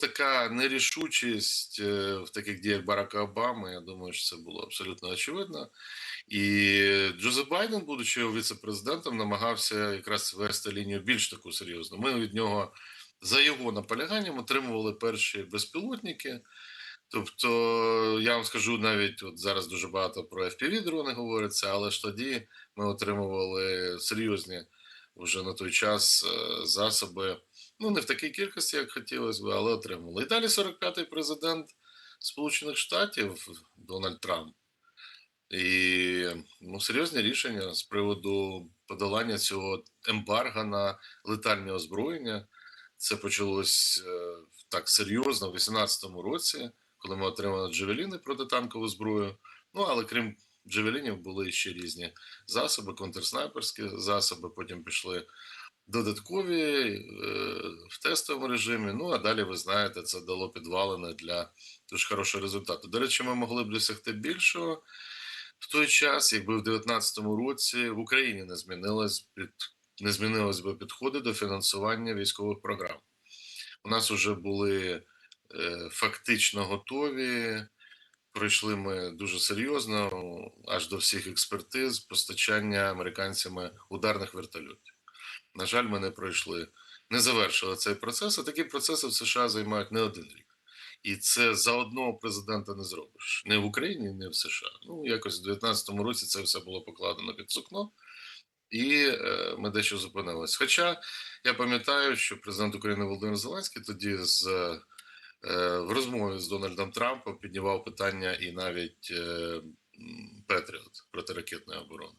така нерішучість е, в таких діях Барака Обами. Я думаю, що це було абсолютно очевидно. І Джозеф Байден, будучи віце-президентом, намагався якраз вести лінію більш таку серйозну. Ми від нього за його наполяганням отримували перші безпілотники. Тобто, я вам скажу навіть от зараз дуже багато про fpv дрони говориться, але ж тоді ми отримували серйозні вже на той час е, засоби. Ну, не в такій кількості, як хотілося б, але отримали. І далі 45-й президент Сполучених Штатів Дональд Трамп. І ну, серйозні рішення з приводу подолання цього ембарга на летальне озброєння. Це почалось е, так серйозно в 18-му році, коли ми отримали джевеліни протитанкову зброю. Ну але крім джевелінів, були ще різні засоби, контрснайперські засоби. Потім пішли додаткові е, в тестовому режимі. Ну а далі ви знаєте, це дало підвалини для дуже хорошого результату. До речі, ми могли б досягти більшого в той час, якби в 2019 році в Україні не змінилось під не змінилось би підходи до фінансування військових програм. У нас вже були е, фактично готові. Пройшли ми дуже серйозно, аж до всіх експертиз постачання американцями ударних вертольотів. На жаль, ми не пройшли, не завершили цей процес. А такі процеси в США займають не один рік. І це за одного президента не зробиш. Не в Україні, не в США. Ну, якось в 2019 році це все було покладено під сукно, і е, ми дещо зупинились. Хоча я пам'ятаю, що президент України Володимир Зеленський тоді з, е, в розмові з Дональдом Трампом піднімав питання і навіть е, Петріот протиракетної оборони.